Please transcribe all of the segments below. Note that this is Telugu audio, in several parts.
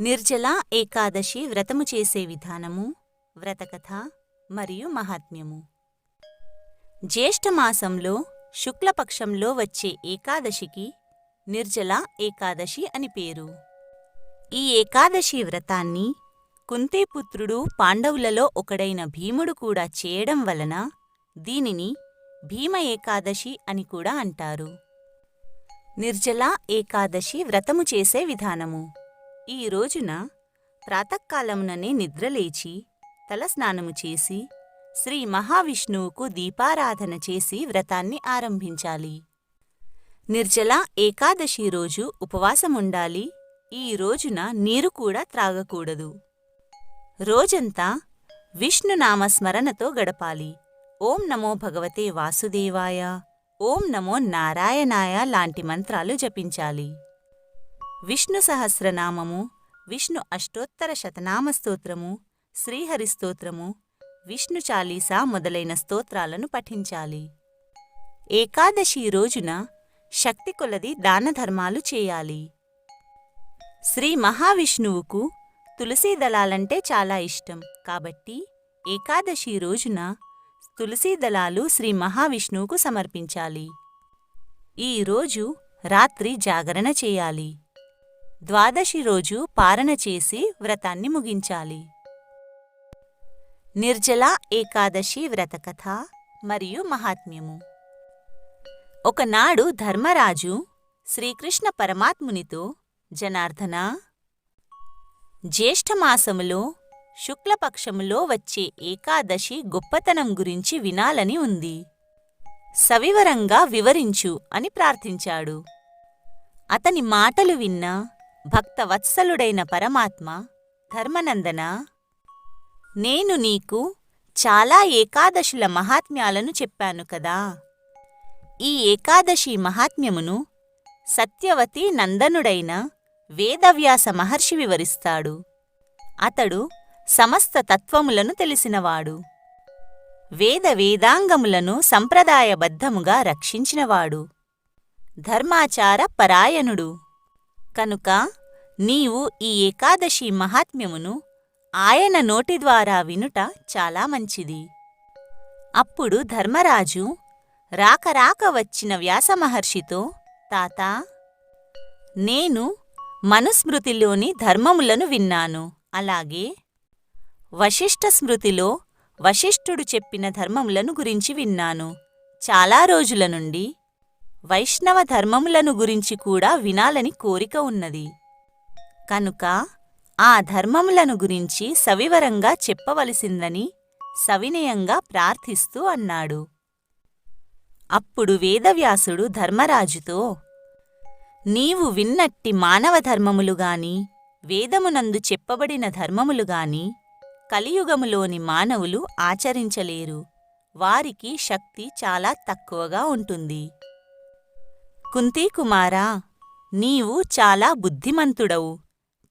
నిర్జల ఏకాదశి వ్రతము చేసే విధానము వ్రతకథ మరియు మహాత్మ్యము. జ్యేష్ఠమాసంలో శుక్లపక్షంలో వచ్చే ఏకాదశికి నిర్జల ఏకాదశి అని పేరు. ఈ ఏకాదశి వ్రతాన్ని కుంతీపుత్రుడు పాండవులలో ఒకడైన భీముడు కూడా చేయడం వలన దీనిని భీమ ఏకాదశి అని కూడా అంటారు. నిర్జల ఏకాదశి వ్రతము చేసే విధానము. ఈ రోజున ప్రాతకాలముననే నిద్రలేచి తలస్నానము చేసి శ్రీ మహావిష్ణువుకు దీపారాధన చేసి వ్రతాన్ని ఆరంభించాలి. నిర్జల ఏకాదశి రోజు ఉపవాసముండాలి. ఈ రోజున నీరు కూడా త్రాగకూడదు. రోజంతా విష్ణునామస్మరణతో గడపాలి. ఓం నమో భగవతే వాసుదేవాయ. ఓం నమో నారాయణాయ లాంటి మంత్రాలు జపించాలి. విష్ణు సహస్రనామము విష్ణు అష్టోత్తర శతనామ స్తోత్రము శ్రీహరి స్తోత్రము విష్ణు చాలీసా మొదలైన స్తోత్రాలను పఠించాలి. ఏకాదశి రోజున శక్తి కొలది దానధర్మాలు చేయాలి. శ్రీ మహావిష్ణువుకు తులసీ దళాలంటే చాలా ఇష్టం. కాబట్టి ఏకాదశి రోజున తులసీ దళాలు శ్రీ మహావిష్ణువుకు సమర్పించాలి. ఈ రోజు రాత్రి జాగరణ చేయాలి. ద్వాదశి రోజు పారణ చేసి వ్రతాన్ని ముగించాలి. నిర్జల ఏకాదశి వ్రతకథ మరియు మహాత్మ్యము. ఒకనాడు ధర్మరాజు శ్రీకృష్ణ పరమాత్మునితో జనార్దన జ్యేష్ఠమాసములో శుక్లపక్షములో వచ్చే ఏకాదశి గొప్పతనం గురించి వినాలని ఉంది. సవివరంగా వివరించు అని ప్రార్థించాడు. అతని మాటలు విన్న భక్తవత్సలుడైన పరమాత్మ ధర్మనందన నేను నీకు చాలా ఏకాదశుల మహాత్మ్యాలను చెప్పాను కదా. ఈ ఏకాదశి మహాత్మ్యమును సత్యవతి నందనుడైన వేదవ్యాస మహర్షి వివరిస్తాడు. అతడు సమస్త తత్వములను తెలిసినవాడు. వేద వేదాంగములను సంప్రదాయబద్ధముగా రక్షించినవాడు. ధర్మాచార పరాయణుడు. కనుక నీవు ఈ ఏకాదశి మహాత్మ్యమును ఆయన నోటి ద్వారా వినుట చాలా మంచిది. అప్పుడు ధర్మరాజు రాక రాక వచ్చిన వ్యాసమహర్షితో తాతా నేను మనుస్మృతిలోని ధర్మములను విన్నాను. అలాగే వశిష్ఠ స్మృతిలో వశిష్ఠుడు చెప్పిన ధర్మములను గురించి విన్నాను. చాలా రోజుల నుండి వైష్ణవ ధర్మములను గురించి కూడా వినాలని కోరిక ఉన్నది. కనుక ఆ ధర్మములను గురించి సవివరంగా చెప్పవలసిందని సవినయంగా ప్రార్థిస్తూ అన్నాడు. అప్పుడు వేదవ్యాసుడు ధర్మరాజుతో నీవు విన్నట్టి మానవ ధర్మములుగాని వేదమునందు చెప్పబడిన ధర్మములుగాని కలియుగములోని మానవులు ఆచరించలేరు. వారికి శక్తి చాలా తక్కువగా ఉంటుంది. కుంతీకుమారా నీవు చాలా బుద్ధిమంతుడవు.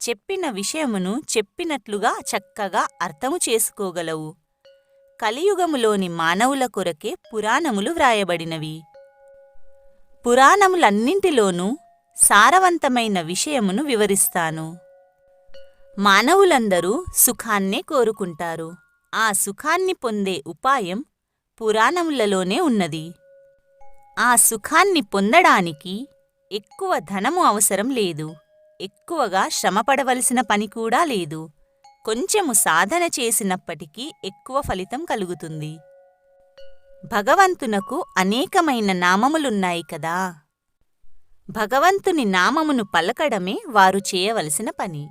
చెప్పిన విషయమును చెప్పినట్లుగా చక్కగా అర్థము చేసుకోగలవు. కలియుగములోని మానవుల కొరకే పురాణములు వ్రాయబడినవి. పురాణములన్నింటిలోనూ సారవంతమైన విషయమును వివరిస్తాను. మానవులందరూ సుఖాన్నే కోరుకుంటారు. ఆ సుఖాన్ని పొందే ఉపాయం పురాణములలోనే ఉన్నది. ఆ సుఖాన్ని పొందడానికి ఎక్కువ ధనము అవసరం లేదు. ఎక్కువగా శ్రమపడవలసిన పని కూడా లేదు. కొంచెము సాధన చేసినప్పటికీ ఎక్కువ ఫలితం కలుగుతుంది. భగవంతునకు అనేకమైన నామములున్నాయి కదా. భగవంతుని నామమును పలకడమే వారు చేయవలసిన పని.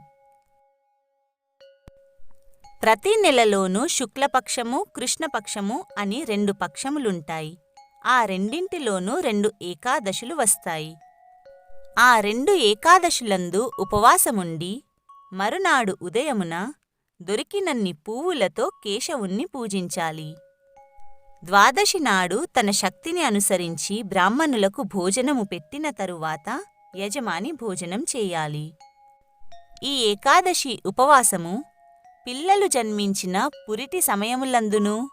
ప్రతి నెలలోనూ శుక్లపక్షము కృష్ణపక్షము అని రెండు పక్షములుంటాయి. ఆ రెండింటిలోనూ రెండు ఏకాదశులు వస్తాయి. ఆ రెండు ఏకాదశులందు ఉపవాసముండి మరునాడు ఉదయమున దొరికినన్ని పువ్వులతో కేశవుణ్ణి పూజించాలి. ద్వాదశి నాడు తన శక్తిని అనుసరించి బ్రాహ్మణులకు భోజనము పెట్టిన తరువాత యజమాని భోజనం చేయాలి. ఈ ఏకాదశి ఉపవాసము పిల్లలు జన్మించిన పురిటి సమయములందునూ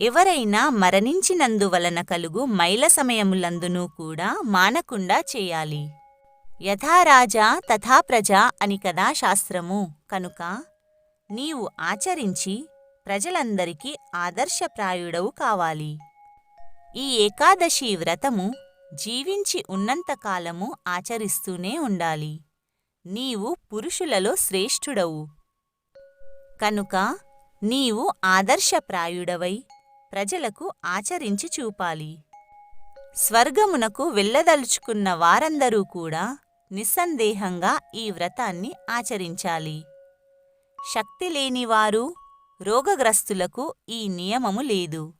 ఎవరైనా మరణించినందువలన కలుగు మైల సమయములందునూ కూడా మానకుండా చేయాలి. యథారాజా తథా ప్రజ అని కదా శాస్త్రము. కనుక నీవు ఆచరించి ప్రజలందరికీ ఆదర్శప్రాయుడవు కావాలి. ఈ ఏకాదశి వ్రతము జీవించి ఉన్నంతకాలము ఆచరిస్తూనే ఉండాలి. నీవు పురుషులలో శ్రేష్ఠుడవు. కనుక నీవు ఆదర్శప్రాయుడవై ప్రజలకు ఆచరించి చూపాలి. స్వర్గమునకు వెళ్ళదలుచుకున్న వారందరూ కూడా నిస్సందేహంగా ఈ వ్రతాన్ని ఆచరించాలి. శక్తి లేనివారు రోగగ్రస్తులకు ఈ నియమము లేదు.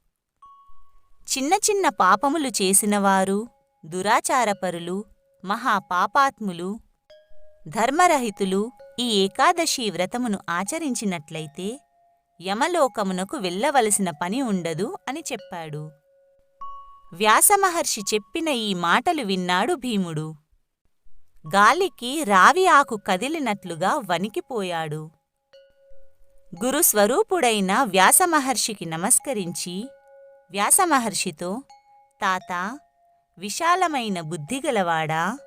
చిన్న చిన్న పాపములు చేసినవారు దురాచారపరులు మహాపాపాత్ములు ధర్మరహితులు ఈ ఏకాదశి వ్రతమును ఆచరించినట్లయితే యమలోకమునకు వెళ్ళవలసిన పని ఉండదు అని చెప్పాడు. వ్యాసమహర్షి చెప్పిన ఈ మాటలు విన్నాడు భీముడు. గాలికి రావి ఆకు కదిలినట్లుగా వణికిపోయాడు. గురుస్వరూపుడైన వ్యాసమహర్షికి నమస్కరించి వ్యాసమహర్షితో తాత విశాలమైన బుద్ధిగలవాడా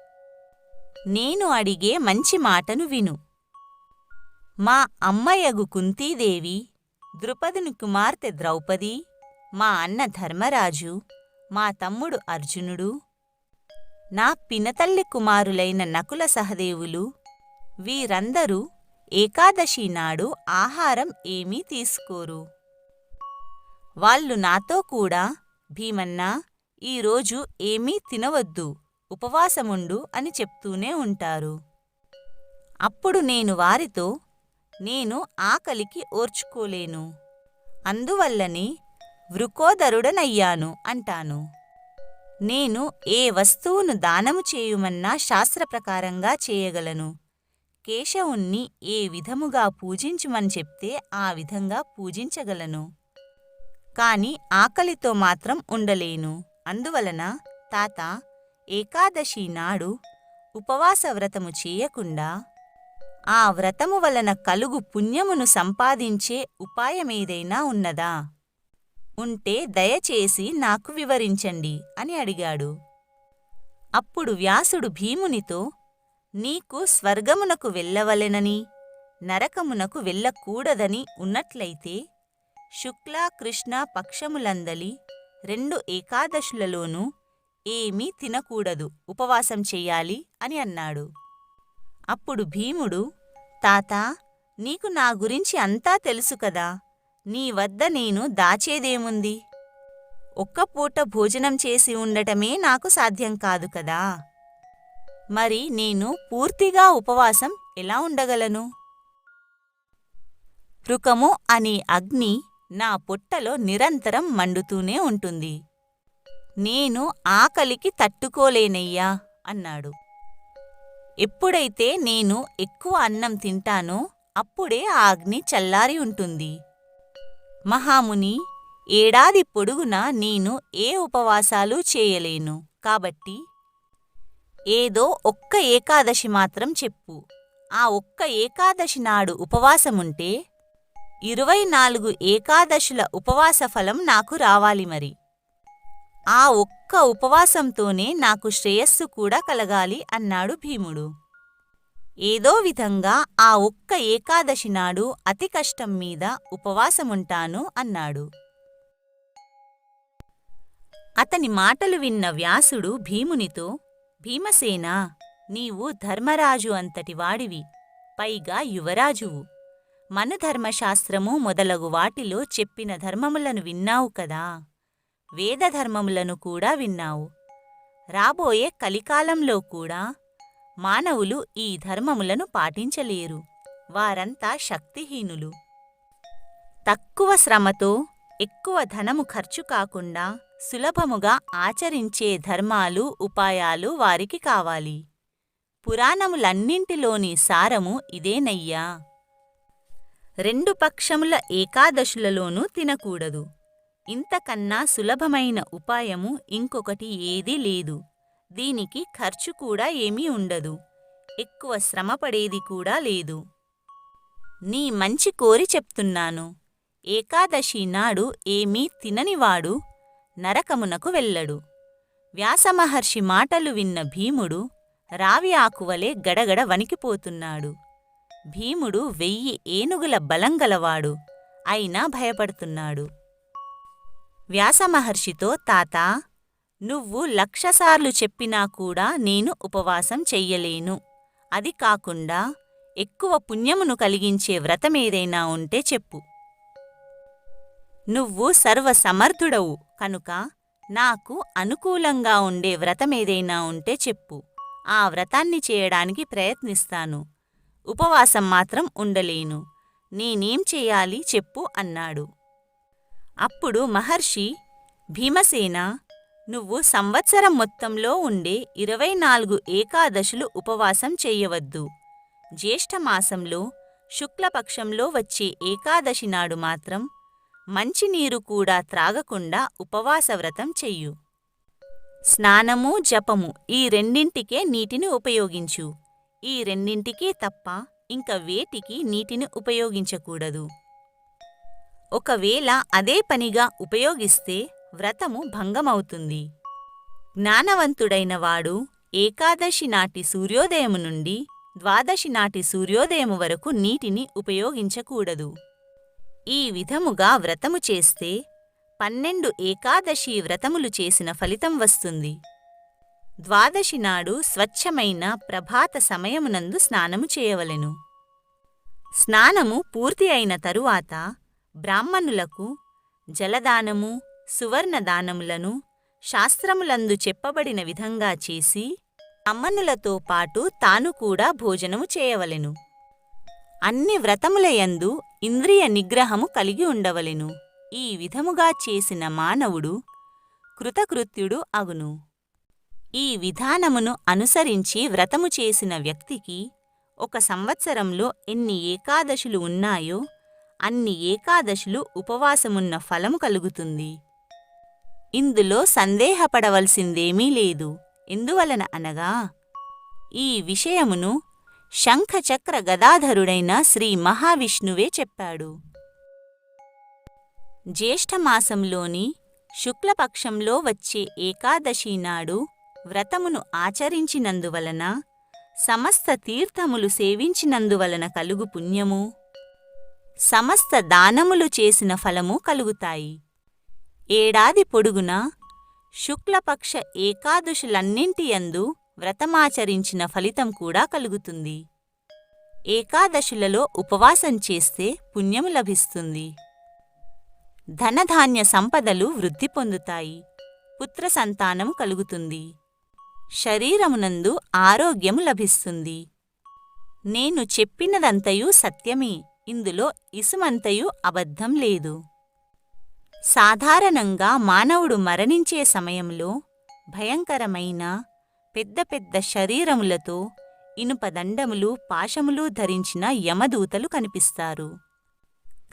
నేను అడిగే మంచి మాటను విను. మా అమ్మయగు కుంతీదేవి ద్రుపదుని కుమార్తె ద్రౌపది మా అన్న ధర్మరాజు మా తమ్ముడు అర్జునుడు నా పినతల్లి కుమారులైన నకుల సహదేవులు వీరందరూ ఏకాదశి నాడు ఆహారం ఏమీ తీసుకోరు. వాళ్ళు నాతో కూడా భీమన్నా ఈరోజు ఏమీ తినవద్దు ఉపవాసముండు అని చెప్తూనే ఉంటారు. అప్పుడు నేను వారితో నేను ఆకలికి ఓర్చుకోలేను. అందువల్లనే వృకోదరుడనయ్యాను అంటాను. నేను ఏ వస్తువును దానము చేయుమన్నా శాస్త్రప్రకారంగా చేయగలను. కేశవుణ్ణి ఏ విధముగా పూజించుమని చెప్తే ఆ విధంగా పూజించగలను. కాని ఆకలితో మాత్రం ఉండలేను. అందువలన తాత ఏకాదశి నాడు ఉపవాస వ్రతము చేయకుండా ఆ వ్రతము వలన కలుగు పుణ్యమును సంపాదించే ఉపాయమేదైనా ఉన్నదా? ఉంటే దయచేసి నాకు వివరించండి అని అడిగాడు. అప్పుడు వ్యాసుడు భీమునితో నీకు స్వర్గమునకు వెళ్ళవలెనని నరకమునకు వెళ్ళకూడదని ఉన్నట్లయితే శుక్ల కృష్ణ పక్షములందలి రెండు ఏకాదశులలోనూ ఏమీ తినకూడదు. ఉపవాసం చెయ్యాలి అని అన్నాడు. అప్పుడు భీముడు తాతా నీకు నా గురించి అంతా తెలుసు కదా. నీ వద్ద నేను దాచేదేముంది? ఒక్క పూట భోజనం చేసి ఉండటమే నాకు సాధ్యం కాదు కదా. మరి నేను పూర్తిగా ఉపవాసం ఎలా ఉండగలను? రుకము అనే అగ్ని నా పొట్టలో నిరంతరం మండుతూనే ఉంటుంది. నేను ఆకలికి తట్టుకోలేనయ్యా అన్నాడు. ఎప్పుడైతే నేను ఎక్కువ అన్నం తింటానో అప్పుడే ఆ అగ్ని చల్లారి ఉంటుంది. మహాముని ఏడాది పొడుగునా నేను ఏ ఉపవాసాలు చేయలేను. కాబట్టి ఏదో ఒక్క ఏకాదశి మాత్రం చెప్పు. ఆ ఒక్క ఏకాదశి నాడు ఉపవాసముంటే ఇరవై నాలుగు ఏకాదశుల ఉపవాస ఫలం నాకు రావాలి మరి. ఆ ఒక్క ఉపవాసంతోనే నాకు శ్రేయస్సు కూడా కలగాలి అన్నాడు భీముడు. ఏదో విధంగా ఆ ఒక్క ఏకాదశి నాడు అతి కష్టం మీద ఉపవాసముంటాను అన్నాడు. అతని మాటలు విన్న వ్యాసుడు భీమునితో భీమసేనా నీవు ధర్మరాజు అంతటి వాడివి పైగా యువరాజువు. మనధర్మశాస్త్రము మొదలగు వాటిలో చెప్పిన ధర్మములను విన్నావు కదా. వేదధర్మములను కూడా విన్నావు. రాబోయే కలికాలంలో కూడా మానవులు ఈ ధర్మములను పాటించలేరు. వారంతా శక్తిహీనులు. తక్కువ శ్రమతో ఎక్కువ ధనము ఖర్చు కాకుండా సులభముగా ఆచరించే ధర్మాలు ఉపాయాలు వారికి కావాలి. పురాణములన్నింటిలోని సారము ఇదేనయ్యా. రెండు పక్షముల ఏకాదశులలోనూ తినకూడదు. ఇంతకన్నా సులభమైన ఉపాయము ఇంకొకటి ఏదీ లేదు. దీనికి ఖర్చు కూడా ఏమీ ఉండదు. ఎక్కువ శ్రమపడేది కూడా లేదు. నీ మంచి కోరి చెప్తున్నాను. ఏకాదశి నాడు ఏమీ తిననివాడు నరకమునకు వెళ్ళడు. వ్యాసమహర్షి మాటలు విన్న భీముడు రావి ఆకువలే గడగడ వణికిపోతున్నాడు. భీముడు వెయ్యి ఏనుగుల బలంగలవాడు అయినా భయపడుతున్నాడు. వ్యాసమహర్షితో తాత నువ్వు లక్షసార్లు చెప్పినా కూడా నేను ఉపవాసం చెయ్యలేను. అది కాకుండా ఎక్కువ పుణ్యమును కలిగించే వ్రతమేదైనా ఉంటే చెప్పు. నువ్వు సర్వసమర్థుడవు. కనుక నాకు అనుకూలంగా ఉండే వ్రతమేదైనా ఉంటే చెప్పు. ఆ వ్రతాన్ని చేయడానికి ప్రయత్నిస్తాను. ఉపవాసం మాత్రం ఉండలేను. నేనేం చెయ్యాలి చెప్పు అన్నాడు. అప్పుడు మహర్షి భీమసేన నువ్వు సంవత్సరం మొత్తంలో ఉండే ఇరవై నాలుగు ఏకాదశులు ఉపవాసం చెయ్యవద్దు జ్యేష్ఠమాసంలో శుక్లపక్షంలో వచ్చే ఏకాదశి నాడు మాత్రం మంచినీరు కూడా త్రాగకుండా ఉపవాస వ్రతం చెయ్యు. స్నానము జపము ఈ రెండింటికే నీటిని ఉపయోగించు. ఈ రెండింటికే తప్ప ఇంక వేటికి నీటిని ఉపయోగించకూడదు. ఒకవేళ అదే పనిగా ఉపయోగిస్తే వ్రతము భంగమవుతుంది. జ్ఞానవంతుడైన వాడు ఏకాదశి నాటి సూర్యోదయము నుండి ద్వాదశి నాటి సూర్యోదయము వరకు నీటిని ఉపయోగించకూడదు. ఈ విధముగా వ్రతము చేస్తే పన్నెండు ఏకాదశి వ్రతములు చేసిన ఫలితం వస్తుంది. ద్వాదశి నాడు స్వచ్ఛమైన ప్రభాత సమయమునందు స్నానము చేయవలెను. స్నానము పూర్తి అయిన తరువాత బ్రాహ్మణులకు జలదానము సువర్ణదానములను శాస్త్రములందు చెప్పబడిన విధంగా చేసి అమ్మనులతో పాటు తాను కూడా భోజనము చేయవలెను. అన్ని వ్రతములయందు ఇంద్రియ నిగ్రహము కలిగి ఉండవలెను. ఈ విధముగా చేసిన మానవుడు కృతకృత్యుడు అగును. ఈ విధానమును అనుసరించి వ్రతము చేసిన వ్యక్తికి ఒక సంవత్సరంలో ఎన్ని ఏకాదశులు ఉన్నాయో అన్ని ఏకాదశులు ఉపవాసమున్న ఫలము కలుగుతుంది. ఇందులో సందేహపడవలసిందేమీ లేదు. ఎందువలన అనగా ఈ విషయమును శంఖచక్ర గదాధరుడైన శ్రీ మహావిష్ణువే చెప్పాడు. జ్యేష్ఠమాసంలోని శుక్లపక్షంలో వచ్చే ఏకాదశి నాడు వ్రతమును ఆచరించినందువలన సమస్త తీర్థములు సేవించినందువలన కలుగు పుణ్యము సమస్త దానములు చేసిన ఫలము కలుగుతాయి. ఏడాది పొడుగునా శుక్లపక్ష ఏకాదశులన్నింటియందు వ్రతమాచరించిన ఫలితం కూడా కలుగుతుంది. ఏకాదశులలో ఉపవాసం చేస్తే పుణ్యము లభిస్తుంది. ధనధాన్య సంపదలు వృద్ధి పొందుతాయి. పుత్ర సంతానము కలుగుతుంది. శరీరమునందు ఆరోగ్యము లభిస్తుంది. నేను చెప్పినదంతయు సత్యమే. ఇందులో ఇసుమంతయు అబద్ధం లేదు. సాధారణంగా మానవుడు మరణించే సమయంలో భయంకరమైన పెద్ద పెద్ద శరీరములతో ఇనుపదండములు పాశములు ధరించిన యమదూతలు కనిపిస్తారు.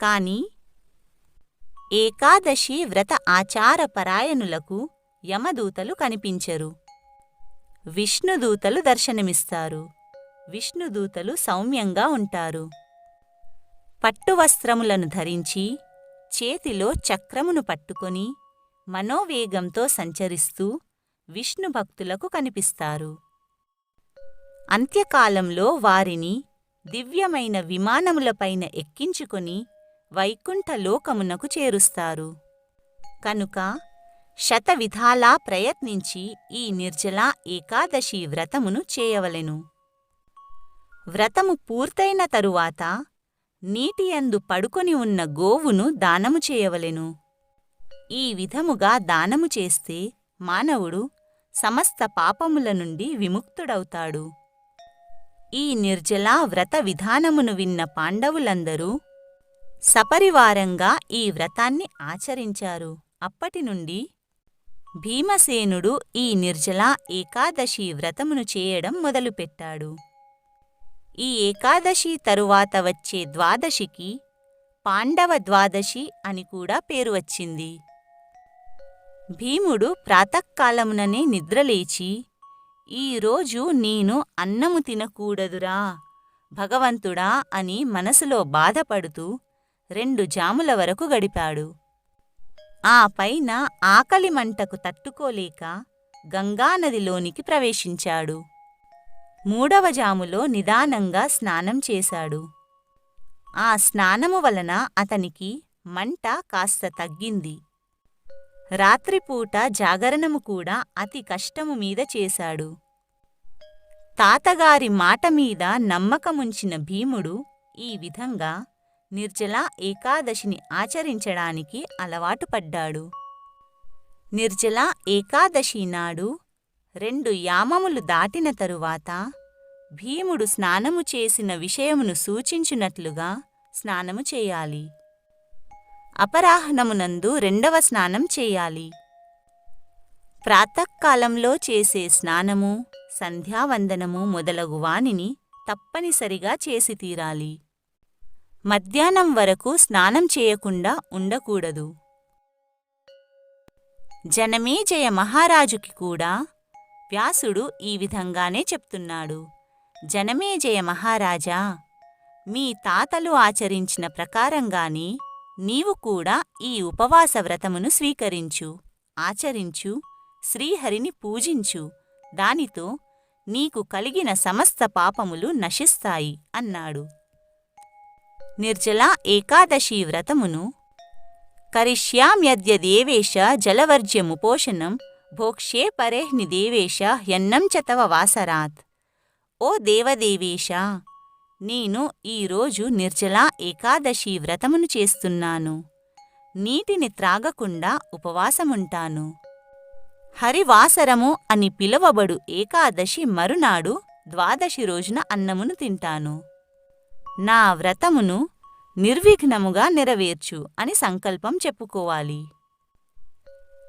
కాని ఏకాదశి వ్రత ఆచార పరాయణులకు యమదూతలు కనిపించరు. విష్ణుదూతలు దర్శనమిస్తారు. విష్ణుదూతలు సౌమ్యంగా ఉంటారు. పట్టువస్త్రములను ధరించి చేతిలో చక్రమును పట్టుకొని మనోవేగంతో సంచరిస్తూ విష్ణు భక్తులకు కనిపిస్తారు. అంత్యకాలంలో వారిని దివ్యమైన విమానములపైన ఎక్కించుకొని వైకుంఠలోకమునకు చేరుస్తారు. కనుక శతవిధాలా ప్రయత్నించి ఈ నిర్జల ఏకాదశి వ్రతమును చేయవలెను. వ్రతము పూర్తయిన తరువాత నీటియందు పడుకొని ఉన్న గోవును దానము చేయవలెను. ఈ విధముగా దానము చేస్తే మానవుడు సమస్త పాపముల నుండి విముక్తుడవుతాడు. ఈ నిర్జలా వ్రత విధానమును విన్న పాండవులందరూ సపరివారంగా ఈ వ్రతాన్ని ఆచరించారు. అప్పటి నుండి భీమసేనుడు ఈ నిర్జలా ఏకాదశి వ్రతమును చేయడం మొదలుపెట్టాడు. ఈ ఏకాదశి తరువాత వచ్చే ద్వాదశికి పాండవ ద్వాదశి అని కూడా పేరు వచ్చింది. భీముడు ప్రాతకాలముననే నిద్రలేచి ఈరోజు నేను అన్నము తినకూడదురా భగవంతుడా అని మనసులో బాధపడుతూ రెండు జాముల వరకు గడిపాడు. ఆ పైన ఆకలి మంటకు తట్టుకోలేక గంగానదిలోనికి ప్రవేశించాడు. మూడవ జాములో నిదానంగా స్నానం చేశాడు. ఆ స్నానము వలన అతనికి మంట కాస్త తగ్గింది. రాత్రిపూట జాగరణము కూడా అతి కష్టము మీద చేశాడు. తాతగారి మాట మీద నమ్మకముంచిన భీముడు ఈ విధంగా నిర్జల ఏకాదశిని ఆచరించడానికి అలవాటు పడ్డాడు. నిర్జల ఏకాదశి నాడు రెండు యామములు దాటిన తరువాత భీముడు స్నానము చేసిన విషయమును సూచించినట్లుగా స్నానము చేయాలి. అపరాహ్నమునందు రెండవ స్నానం చేయాలి. ప్రాతకాలంలో చేసే స్నానము సంధ్యావందనము మొదలగు వానిని తప్పనిసరిగా చేసి తీరాలి. మధ్యాహ్నం వరకు స్నానం చేయకుండా ఉండకూడదు. జనమేజయ మహారాజుకి కూడా వ్యాసుడు ఈ విధంగానే చెప్తున్నాడు. జనమేజయ మహారాజా మీ తాతలు ఆచరించిన ప్రకారంగానే నీవు కూడా ఈ ఉపవాస వ్రతమును స్వీకరించు ఆచరించు శ్రీహరిని పూజించు. దానితో నీకు కలిగిన సమస్త పాపములు నశిస్తాయి అన్నాడు. నిర్జల ఏకాదశి వ్రతమును కరిష్యామ్యద్య దేవేశ జలవర్జ్యముపోషణం భోక్ష్యే పరేహ్ని దేవేశ ఎన్నం చతవ వాసరాత్ ఓ దేవదేవేశ నేను ఈరోజు నిర్జలా ఏకాదశి వ్రతమును చేస్తున్నాను నీటిని త్రాగకుండా ఉపవాసముంటాను హరివాసరము అని పిలువబడు ఏకాదశి మరునాడు ద్వాదశి రోజున అన్నమును తింటాను నా వ్రతమును నిర్విఘ్నముగా నెరవేర్చు అని సంకల్పం చెప్పుకోవాలి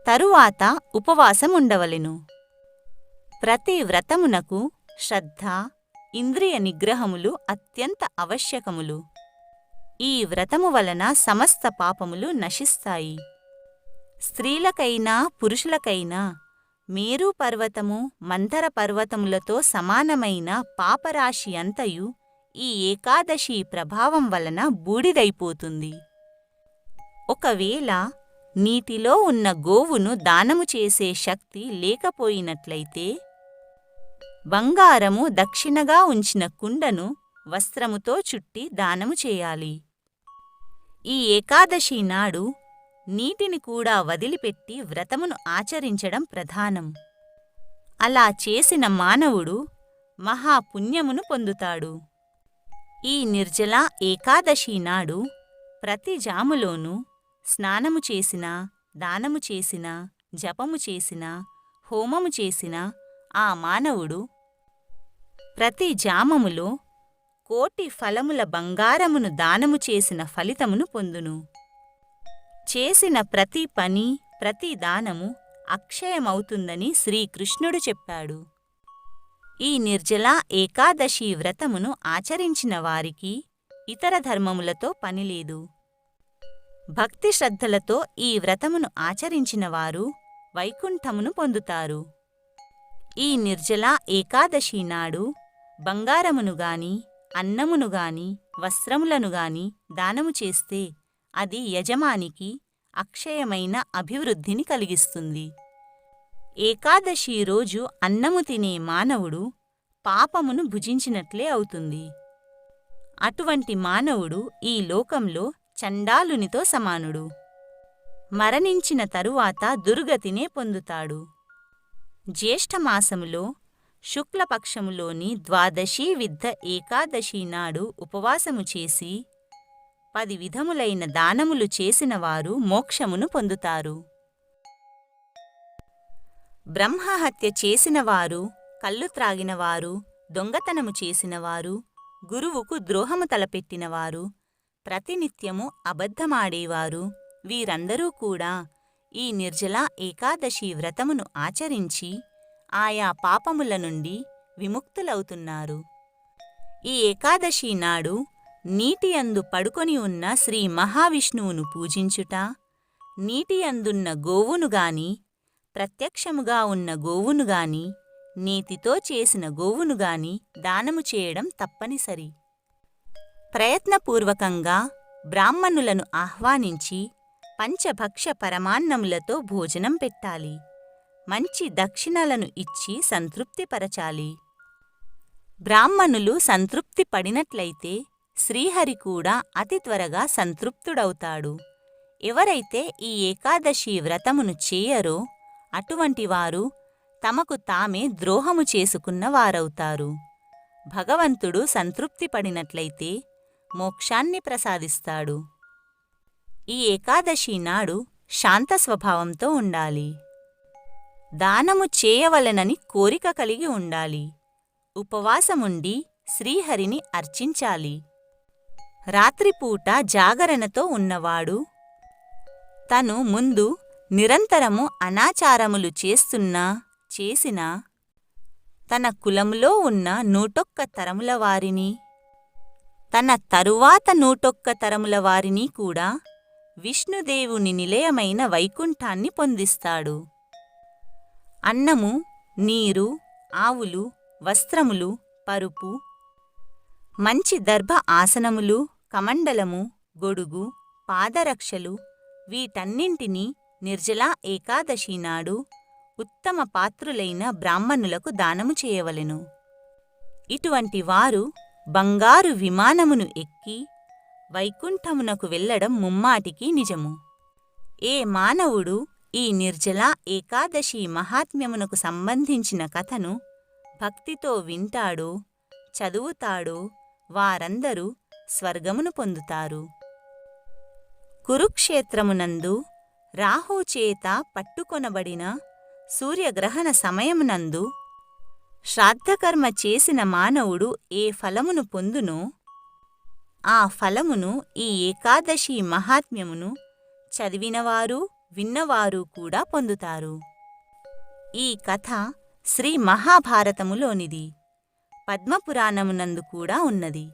తరువాత ఉపవాసం ఉండవలెను ప్రతి వ్రతమునకు శ్రద్ధ ఇంద్రియ నిగ్రహములు అత్యంత అవశ్యకములు. ఈ వ్రతము వలన సమస్త పాపములు నశిస్తాయి. స్త్రీలకైనా పురుషులకైనా మేరు పర్వతము మంతర పర్వతములతో సమానమైన పాపరాశి అంతయు ఈ ఏకాదశి ప్రభావం వలన బూడిదైపోతుంది. ఒకవేళ నీటిలో ఉన్న గోవును దానము చేసే శక్తి లేకపోయినట్లయితే బంగారము దక్షిణగా ఉంచిన కుండను వస్త్రముతో చుట్టి దానము చేయాలి. ఈ ఏకాదశి నాడు నీటిని కూడా వదిలిపెట్టి వ్రతమును ఆచరించడం ప్రధానం. అలా చేసిన మానవుడు మహాపుణ్యమును పొందుతాడు. ఈ నిర్జల ఏకాదశి నాడు ప్రతి జాములోనూ స్నానము చేసినా దానము చేసినా జపము చేసినా హోమము చేసినా ఆ మానవుడు ప్రతి జామములో కోటి ఫలముల బంగారమును దానము చేసిన ఫలితమును పొందును. చేసిన ప్రతి పని ప్రతి దానము అక్షయమవుతుందని శ్రీకృష్ణుడు చెప్పాడు. ఈ నిర్జల ఏకాదశి వ్రతమును ఆచరించిన వారికి ఇతర ధర్మములతో పనిలేదు భక్తి శ్రద్ధలతో ఈ వ్రతమును ఆచరించిన వారు వైకుంఠమును పొందుతారు. ఈ నిర్జల ఏకాదశి నాడు బంగారమును గాని అన్నమును గాని వస్త్రములను గాని దానము చేస్తే అది యజమానికి అక్షయమైన అభివృద్ధిని కలిగిస్తుంది. ఏకాదశి రోజు అన్నము తినే మానవుడు పాపమును భుజించినట్లే అవుతుంది. అటువంటి మానవుడు ఈ లోకంలో చండాలునితో సమానుడు. మరణించిన తరువాత దుర్గతినే పొందుతాడు. జ్యేష్ఠమాసములో శుక్లపక్షములోని ద్వాదశి విద్ధ ఏకాదశి నాడు ఉపవాసము చేసి పది విధములైన దానములు చేసినవారు మోక్షమును పొందుతారు. బ్రహ్మహత్య చేసినవారు కళ్ళు త్రాగినవారు దొంగతనము చేసినవారు గురువుకు ద్రోహము తలపెట్టినవారు ప్రతినిత్యము అబద్ధమాడేవారు. వీరందరూ కూడా ఈ నిర్జల ఏకాదశి వ్రతమును ఆచరించి ఆయా పాపముల నుండి విముక్తులవుతున్నారు. ఈ ఏకాదశి నాడు నీటియందు పడుకొని ఉన్న శ్రీ మహావిష్ణువును పూజించుట నీటియందున్న గోవునుగాని గోవును గాని ప్రత్యక్షముగా ఉన్న గోవును గాని చేసిన గోవును గాని దానము చేయడం తప్పనిసరి. ప్రయత్నపూర్వకంగా బ్రాహ్మణులను ఆహ్వానించి పంచభక్ష పరమాన్నములతో భోజనం పెట్టాలి. మంచి దక్షిణలను ఇచ్చి సంతృప్తిపరచాలి. బ్రాహ్మణులు సంతృప్తి పడినట్లయితే శ్రీహరి కూడా అతి త్వరగా సంతృప్తుడవుతాడు. ఎవరైతే ఈ ఏకాదశి వ్రతమును చేయరో అటువంటి వారు తమకు తామే ద్రోహము చేసుకున్న వారవుతారు. భగవంతుడు సంతృప్తి పడినట్లయితే మోక్షాన్ని ప్రసాదిస్తాడు. ఈ ఏకాదశి నాడు శాంత స్వభావంతో ఉండాలి. దానము చేయవలనని కోరిక కలిగి ఉండాలి. ఉపవాసముండి శ్రీహరిని అర్చించాలి. రాత్రిపూట జాగరణతో ఉన్నవాడు తను ముందు నిరంతరము అనాచారములు చేస్తున్నా చేసినా తన కులములో ఉన్న నూటొక్క తరముల వారిని తన తరువాత నూటొక్క తరముల వారిని కూడా విష్ణుదేవుని నిలయమైన వైకుంఠాన్ని పొందిస్తాడు. అన్నము నీరు ఆవులు వస్త్రములు పరుపు మంచి దర్భ ఆసనములు కమండలము గొడుగు పాదరక్షలు వీటన్నింటినీ నిర్జలా ఏకాదశి నాడు ఉత్తమ పాత్రులైన బ్రాహ్మణులకు దానము చేయవలెను. ఇటువంటి వారు బంగారు విమానమును ఎక్కి వైకుంఠమునకు వెళ్ళడం ముమ్మాటికి నిజము. ఏ మానవుడు ఈ నిర్జల ఏకాదశి మహాత్మ్యమునకు సంబంధించిన కథను భక్తితో వింటాడో చదువుతాడో వారందరూ స్వర్గమును పొందుతారు. కురుక్షేత్రమునందు రాహుచేత పట్టుకొనబడిన సూర్యగ్రహణ సమయమునందు శ్రాద్ధకర్మ చేసిన మానవుడు ఏ ఫలమును పొందునో? ఆ ఫలమును ఈ ఏకాదశి మహాత్మ్యమును చదివినవారు విన్నవారు కూడా పొందుతారు. ఈ కథ శ్రీ మహాభారతములోనిది. పద్మపురాణమునందు కూడా ఉన్నది.